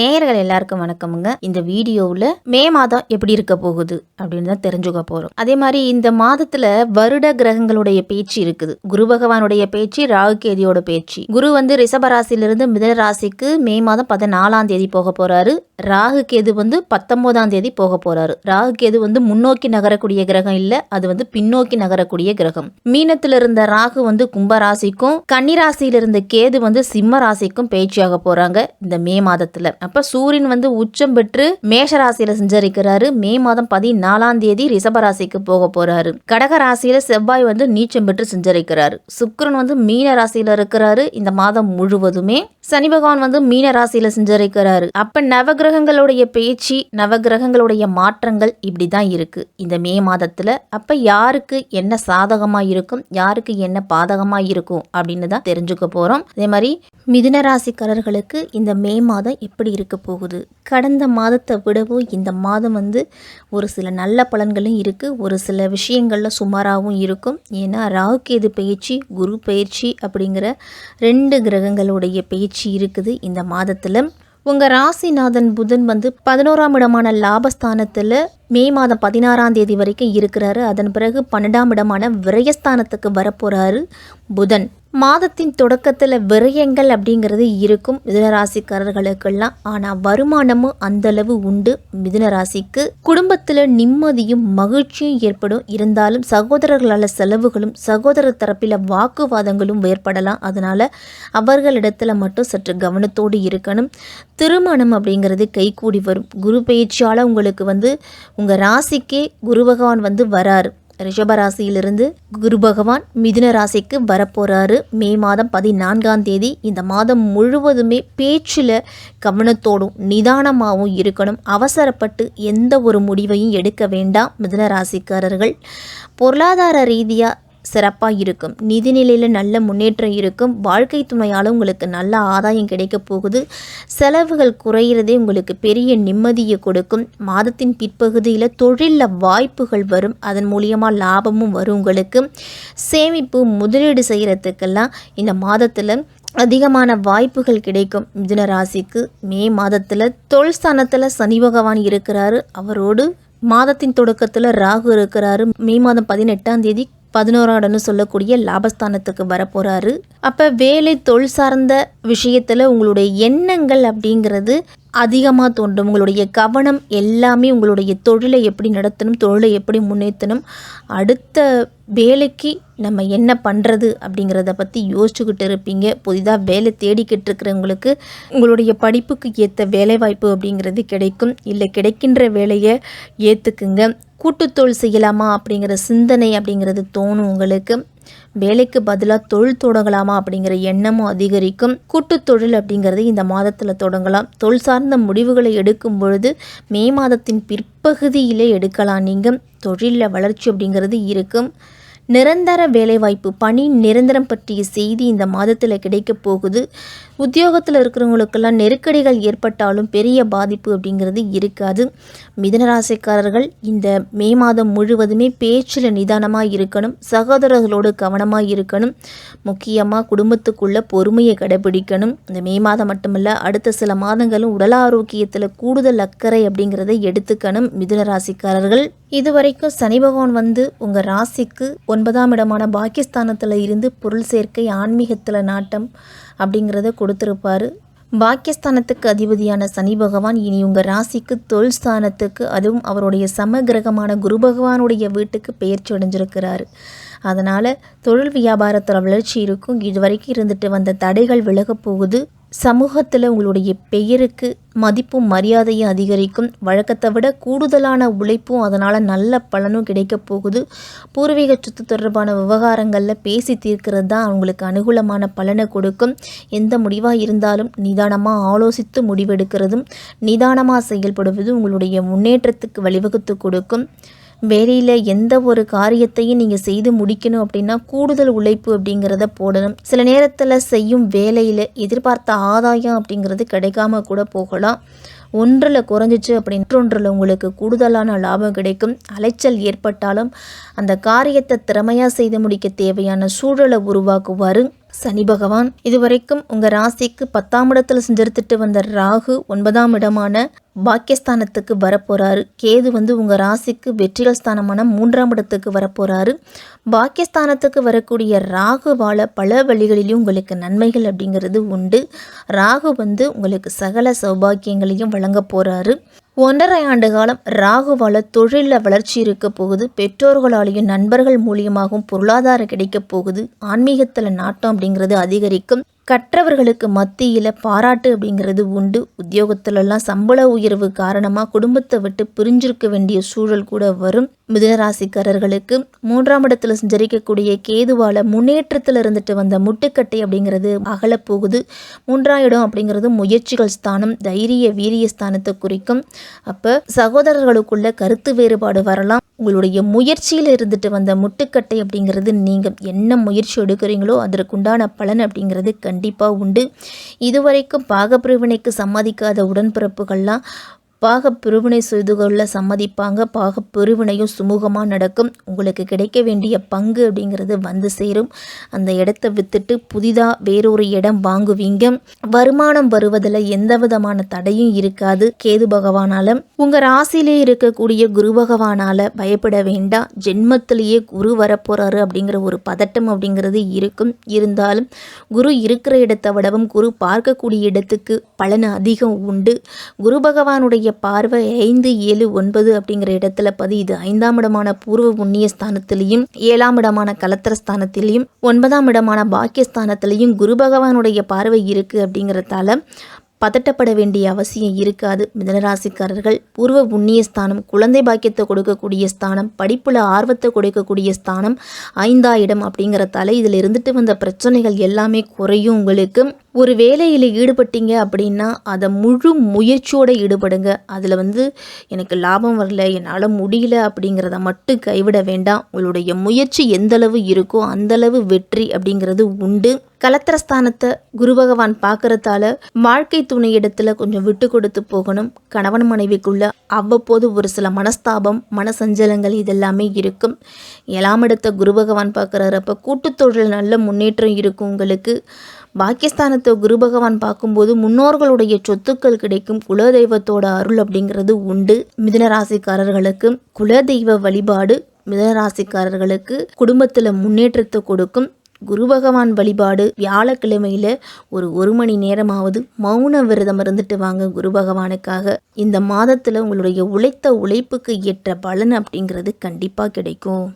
நேயர்கள் எல்லாருக்கும் வணக்கமுங்க. இந்த வீடியோவில் மே மாதம் எப்படி இருக்க போகுது அப்படின்னு தான் தெரிஞ்சுக்க போகிறோம் அதே மாதிரி இந்த மாதத்தில் வருட கிரகங்களுடைய பேச்சு இருக்குது. குரு பகவானுடைய பேச்சு ராகு கேதியோட பேச்சு. குரு வந்து ரிஷபராசிலிருந்து மிதன ராசிக்கு மே மாதம் பதினாலாம் தேதி போக போறாரு. ராகு கேது வந்து பத்தொன்பதாம் தேதி போக போறாரு. ராகு கேது வந்து முன்னோக்கி நகரக்கூடிய கிரகம் இல்ல அது வந்து பின்னோக்கி நகரக்கூடிய கிரகம். மீனத்துல இருந்த ராகு வந்து கும்ப ராசிக்கும் இருந்த கேது வந்து சிம்ம ராசிக்கும் பேச்சியாக போறாங்க இந்த மே மாதத்துல. அப்ப சூரியன் வந்து உச்சம் பெற்று மேஷ ராசியில சஞ்சரிக்கிறாரு. மே மாதம் பதினாலாம் தேதி ரிஷப ராசிக்கு போக போறாரு. கடக ராசியில செவ்வாய் வந்து நீச்சம் பெற்று சஞ்சரிக்கிறாரு. சுக்கிரன் வந்து மீன ராசியில இருக்கிறாரு. இந்த மாதம் முழுவதுமே சனி பகவான் வந்து மீன ராசியில சஞ்சரிக்கிறாரு. அப்ப நவகிரகங்களுடைய பேச்சு நவகிரகங்களுடைய மாற்றங்கள் இப்படிதான் இருக்கு. இந்த மே மாதத்துல அப்ப யாருக்கு என்ன சாதகமா இருக்கும் யாருக்கு என்ன பாதகமா இருக்கும் அப்படின்னு தான் தெரிஞ்சுக்க போறோம். அதே மாதிரி மிதுன ராசிக்காரர்களுக்கு இந்த மே மாதம் எப்படி இருக்க போகுது. கடந்த மாதத்தை விடவும் இந்த மாதம் வந்து ஒரு சில நல்ல பலன்களும் இருக்குது ஒரு சில விஷயங்களில் சுமாராகவும் இருக்கும். ஏன்னா ராகுகேது பயிற்சி குரு பயிற்சி அப்படிங்கிற ரெண்டு கிரகங்களுடைய பயிற்சி இருக்குது இந்த மாதத்தில். உங்கள் ராசிநாதன் புதன் வந்து பதினோராம் இடமான லாபஸ்தானத்தில் மே மாதம் பதினாறாம் தேதி வரைக்கும் இருக்கிறாரு. அதன் பிறகு பன்னெண்டாம் இடமான விரயஸ்தானத்துக்கு வரப்போகிறாரு புதன். மாதத்தின் தொடக்கத்தில் விரயங்கள் அப்படிங்கிறது இருக்கும் மிதுனராசிக்காரர்களுக்கெல்லாம். ஆனால் வருமானமும் அந்தளவு உண்டு மிதுனராசிக்கு. குடும்பத்தில் நிம்மதியும் மகிழ்ச்சியும் ஏற்படும். இருந்தாலும் சகோதரர்களால் செலவுகளும் சகோதரர் தரப்பில் வாக்குவாதங்களும் ஏற்படலாம். அதனால் அவர்களிடத்தில் மட்டும் சற்று கவனத்தோடு இருக்கணும். திருமணம் அப்படிங்கிறது கைகூடி வரும். குரு பயிற்சியால் உங்களுக்கு வந்து உங்கள் ராசிக்கே குரு பகவான் வந்து வராரு. ரிஷபராசியிலிருந்து குரு பகவான் மிதுன ராசிக்கு வரப்போகிறாரு மே மாதம் பதினான்காம் தேதி இந்த மாதம் முழுவதுமே பேச்சில் கவனத்தோடும் நிதானமாகவும் இருக்கணும். அவசரப்பட்டு எந்த ஒரு முடிவையும் எடுக்க வேண்டாம் மிதுன ராசிக்காரர்கள். பொருளாதார ரீதியாக சிறப்பாக இருக்கும். நிதிநிலையில் நல்ல முன்னேற்றம் இருக்கும். வாழ்க்கை துணையால் உங்களுக்கு நல்ல ஆதாயம் கிடைக்க போகுது. செலவுகள் குறையிறதே உங்களுக்கு பெரிய நிம்மதியை கொடுக்கும். மாதத்தின் பிற்பகுதியில் தொழிலில் வாய்ப்புகள் வரும். அதன் மூலியமாக லாபமும் வரும் உங்களுக்கு. சேமிப்பு முதலீடு செய்கிறதுக்கெல்லாம் இந்த மாதத்தில் அதிகமான வாய்ப்புகள் கிடைக்கும். மிதுன ராசிக்கு மே மாதத்தில் தொழில் ஸ்தானத்தில் சனி பகவான் இருக்கிறாரு. அவரோடு மாதத்தின் தொடக்கத்தில் ராகு இருக்கிறாரு. மே மாதம் பதினெட்டாம் தேதி பதினோராடன்னு சொல்லக்கூடிய லாபஸ்தானத்துக்கு வரப்போகிறாரு அப்போ வேலை தொழில் சார்ந்த விஷயத்தில் உங்களுடைய எண்ணங்கள் அப்படிங்கிறது அதிகமாக தோன்றும். உங்களுடைய கவனம் எல்லாமே உங்களுடைய தொழிலை எப்படி நடத்தணும் தொழிலை எப்படி முன்னேற்றணும் அடுத்த வேலைக்கு நம்ம என்ன பண்ணுறது அப்படிங்கிறத பற்றி யோசிச்சுக்கிட்டு இருப்பீங்க. புதிதாக வேலை தேடிக்கிட்டு இருக்கிறவங்களுக்கு உங்களுடைய படிப்புக்கு ஏற்ற வேலைவாய்ப்பு அப்படிங்கிறது கிடைக்கும். இல்லை கிடைக்கின்ற வேலையை ஏற்றுக்குங்க கூட்டுத்தொழில் செய்யலாமா அப்படிங்கிற சிந்தனை அப்படிங்கிறது தோணும் உங்களுக்கு. வேலைக்கு பதிலாக தொழில் தொடங்கலாமா அப்படிங்கிற எண்ணமும் அதிகரிக்கும். கூட்டுத் தொழில் அப்படிங்கிறது இந்த மாதத்தில் தொடங்கலாம். தொழில் சார்ந்த முடிவுகளை எடுக்கும் பொழுது மே மாதத்தின் பிற்பகுதியிலே எடுக்கலாம். நீங்கள் தொழிலில் வளர்ச்சி அப்படிங்கிறது இருக்கும். நிரந்தர வேலைவாய்ப்பு பணி நிரந்தரம் பற்றிய செய்தி இந்த மாதத்தில் கிடைக்க போகுது. உத்தியோகத்தில் இருக்கிறவங்களுக்கெல்லாம் நெருக்கடிகள் ஏற்பட்டாலும் பெரிய பாதிப்பு அப்படிங்கிறது இருக்காது. மிதனராசிக்காரர்கள் இந்த மே மாதம் முழுவதுமே பேச்சில் நிதானமாக இருக்கணும். சகோதரர்களோடு கவனமாக இருக்கணும். முக்கியமாக குடும்பத்துக்குள்ள பொறுமையை கடைபிடிக்கணும். இந்த மே மாதம் மட்டுமல்ல அடுத்த சில மாதங்களும் உடல் ஆரோக்கியத்தில் கூடுதல் அக்கறை அப்படிங்கிறத எடுத்துக்கணும். மிதுனராசிக்காரர்கள் இதுவரைக்கும் சனி பகவான் வந்து உங்கள் ராசிக்கு ஒன்பதாம் இடமான பாகிஸ்தானத்தில் இருந்து பொருள் சேர்க்கை ஆன்மீகத்தில் நாட்டம் அப்படிங்கிறத கொடுத்துருப்பாரு. பாக்கியஸ்தானத்துக்கு அதிபதியான சனி பகவான் இனி உங்கள் ராசிக்கு தொழில் ஸ்தானத்துக்கு அதுவும் அவருடைய சமகிரகமான குரு பகவானுடைய வீட்டுக்கு பெயர்ச்சி அடைஞ்சிருக்கிறாரு. அதனால் தொழில் வியாபாரத்தில் வளர்ச்சி இருக்கும். இது வரைக்கும் இருந்துட்டு வந்த தடைகள் விலகப் போகுது. சமூகத்தில் உங்களுடைய பெயருக்கு மதிப்பும் மரியாதையும் அதிகரிக்கும். வழக்கத்தை விட கூடுதலான உழைப்பும் அதனால் நல்ல பலனும் கிடைக்க போகுது. பூர்வீக சொத்து தொடர்பான விவகாரங்களில் பேசி தீர்க்கிறது தான் அவங்களுக்கு அனுகூலமான பலனை கொடுக்கும். எந்த முடிவாக இருந்தாலும் நிதானமாக ஆலோசித்து முடிவெடுக்கிறதும் நிதானமாக செயல்படுவதும் உங்களுடைய முன்னேற்றத்துக்கு வழிவகுத்து கொடுக்கும். வேலையில் எந்த ஒரு காரியத்தையும் நீங்கள் செய்து முடிக்கணும் அப்படின்னா கூடுதல் உழைப்பு அப்படிங்கிறத போடணும். சில நேரத்தில் செய்யும் வேலையில் எதிர்பார்த்த ஆதாயம் அப்படிங்கிறது கிடைக்காம கூட போகலாம். ஒன்றில் குறைஞ்சிச்சு அப்படின்றொன்றில் உங்களுக்கு கூடுதலான லாபம் கிடைக்கும். அலைச்சல் ஏற்பட்டாலும் அந்த காரியத்தை திறமையாக செய்து முடிக்க தேவையான சூழலை உருவாக்குவார். சனி பகவான் இதுவரைக்கும் உங்கள் ராசிக்கு பத்தாம் இடத்துல செஞ்சிருத்துட்டு வந்த ராகு ஒன்பதாம் இடமான பாக்கியஸ்தானத்துக்கு வரப்போகிறாரு கேது வந்து உங்கள் ராசிக்கு வெற்றிகள் ஸ்தானமான மூன்றாம் இடத்துக்கு வரப்போகிறாரு பாக்கியஸ்தானத்துக்கு வரக்கூடிய ராகுவால் பல வழிகளிலும் உங்களுக்கு நன்மைகள் அப்படிங்கிறது உண்டு. ராகு வந்து உங்களுக்கு சகல சௌபாக்கியங்களையும் வழங்க போகிறாரு ஒன்றரை ஆண்டு காலம் ராகுவால தொழிலில் வளர்ச்சி இருக்க போகுது. பெற்றோர்களாலேயும் நண்பர்கள் மூலியமாகவும் பொருளாதாரம் கிடைக்க போகுது. ஆன்மீகத்தில் நாட்டம் அப்படிங்கிறது அதிகரிக்கும். கற்றவர்களுக்கு மத்தியில் பாராட்டு அப்படிங்கிறது உண்டு. உத்தியோகத்திலெல்லாம் சம்பள உயர்வு காரணமாக குடும்பத்தை விட்டு பிரிஞ்சிருக்க வேண்டிய சூழல் கூட வரும். மிதுனராசிக்காரர்களுக்கு மூன்றாம் இடத்துல சஞ்சரிக்கக்கூடிய கேதுவால முன்னேற்றத்தில் இருந்துட்டு வந்த முட்டுக்கட்டை அப்படிங்கிறது அகலப் போகுது மூன்றாம் இடம் அப்படிங்கிறது முயற்சிகள் ஸ்தானம் தைரிய வீரிய ஸ்தானத்தை குறிக்கும். அப்போ சகோதரர்களுக்குள்ள கருத்து வேறுபாடு வரலாம். உங்களுடைய முயற்சியில் இருந்துட்டு வந்த முட்டுக்கட்டை அப்படிங்கிறது நீங்கள் என்ன முயற்சி எடுக்கிறீங்களோ அதற்குண்டான பலன் அப்படிங்கிறது கண்டிப்பாக உண்டு. இதுவரைக்கும் பாகப்பிரிவினைக்கு சம்மதிக்காத உடன்பிறப்புகள்லாம் பாக பிரிவினை செய்து கொள்ள சம்மதிப்பாங்க. பாக பிரிவினையும் சுமூகமாக நடக்கும். உங்களுக்கு கிடைக்க வேண்டிய பங்கு அப்படிங்கிறது வந்து சேரும். அந்த இடத்த வித்துட்டு புதிதாக வேறொரு இடம் வாங்குவீங்க. வருமானம் வருவதில் எந்த விதமான தடையும் இருக்காது. கேது பகவானால. உங்கள் ராசியிலே இருக்கக்கூடிய குரு பகவானால பயப்பட வேண்டாம். ஜென்மத்திலேயே குரு வரப்போறாரு அப்படிங்கிற ஒரு பதட்டம் அப்படிங்கிறது இருக்கும். இருந்தாலும் குரு இருக்கிற இடத்தை விடவும் குரு பார்க்கக்கூடிய இடத்துக்கு பலன் அதிகம் உண்டு. குரு பகவானுடைய பார்வை ஐந்து ஏழு ஒன்பது அப்படிங்கிற இடத்துல பதியுது. ஐந்தாம் இடமான பூர்வ புண்ணிய ஸ்தானத்திலையும் ஏழாம் இடமான கலத்திர ஸ்தானத்திலையும் ஒன்பதாம் இடமான பாக்கியஸ்தானத்திலையும் குரு பகவானுடைய பார்வை இருக்கு அப்படிங்கிறதால பதட்டப்பட வேண்டிய அவசியம் இருக்காது. மிதனராசிக்காரர்கள் பூர்வ புண்ணிய ஸ்தானம் குழந்தை பாக்கியத்தை கொடுக்கக்கூடிய ஸ்தானம் படிப்புல ஆர்வத்தை கொடுக்கக்கூடிய ஸ்தானம் ஐந்தா இடம் அப்படிங்கிறதால இதில் இருந்துட்டு வந்த பிரச்சனைகள் எல்லாமே குறையும் உங்களுக்கு. ஒரு வேலையில் ஈடுபட்டீங்க அப்படின்னா அதை முழு முயற்சியோடு ஈடுபடுங்க. அதில் வந்து எனக்கு லாபம் வரல என்னால் முடியல அப்படிங்கிறத மட்டும் கைவிட வேண்டாம். உங்களுடைய முயற்சி எந்தளவு இருக்கோ அந்தளவு வெற்றி அப்படிங்கிறது உண்டு. கலத்திரஸ்தானத்தை குரு பகவான் பார்க்குறதால வாழ்க்கை துணை இடத்துல கொஞ்சம் விட்டு கொடுத்து போகணும். கணவன் மனைவிக்குள்ள அவ்வப்போது ஒரு சில மனஸ்தாபம் மனசஞ்சலங்கள் இதெல்லாமே இருக்கும். ஏழாம் இடத்த குரு பகவான் பார்க்குறப்ப கூட்டுத்தொழில் நல்ல முன்னேற்றம் இருக்கும் உங்களுக்கு. பாக்கியஸ்தானத்தை குரு பகவான் பார்க்கும்போது முன்னோர்களுடைய சொத்துக்கள் கிடைக்கும் குலதெய்வத்தோட அருள் அப்படிங்கிறது உண்டு. மிதனராசிக்காரர்களுக்கு குலதெய்வ வழிபாடு மிதனராசிக்காரர்களுக்கு குடும்பத்தில் முன்னேற்றத்தை கொடுக்கும். குரு பகவான் வழிபாடு வியாழக்கிழமையில ஒரு ஒரு மணி நேரமாவது மௌன விரதம் இருந்துட்டு வாங்க குரு பகவானுக்காக இந்த மாதத்தில் உங்களுடைய உழைத்த உழைப்புக்கு ஏற்ற பலன் அப்படிங்கிறது கண்டிப்பாக கிடைக்கும்.